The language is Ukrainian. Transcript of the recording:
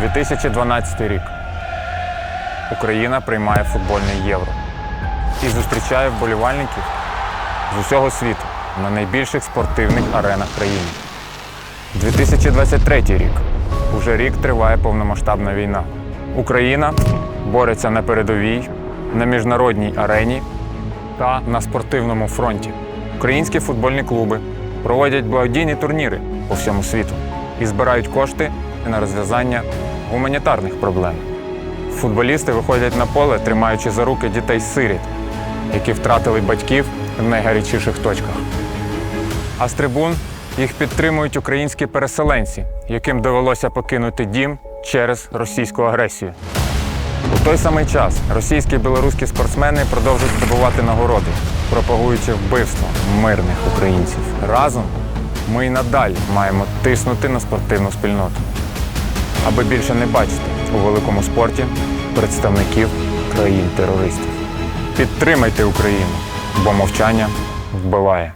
2012 рік. Україна приймає футбольне євро і зустрічає вболівальників з усього світу на найбільших спортивних аренах країни. 2023 рік. Уже рік триває повномасштабна війна. Україна бореться на передовій, на міжнародній арені та на спортивному фронті. Українські футбольні клуби проводять благодійні турніри по всьому світу і збирають кошти на розв'язання гуманітарних проблем. Футболісти виходять на поле, тримаючи за руки дітей-сиріт, які втратили батьків в найгарячіших точках. А з трибун їх підтримують українські переселенці, яким довелося покинути дім через російську агресію. У той самий час російські і білоруські спортсмени продовжують здобувати нагороди, пропагуючи вбивство мирних українців. Разом ми й надалі маємо тиснути на спортивну спільноту, аби більше не бачити у великому спорті представників країн-терористів. Підтримайте Україну, бо мовчання вбиває.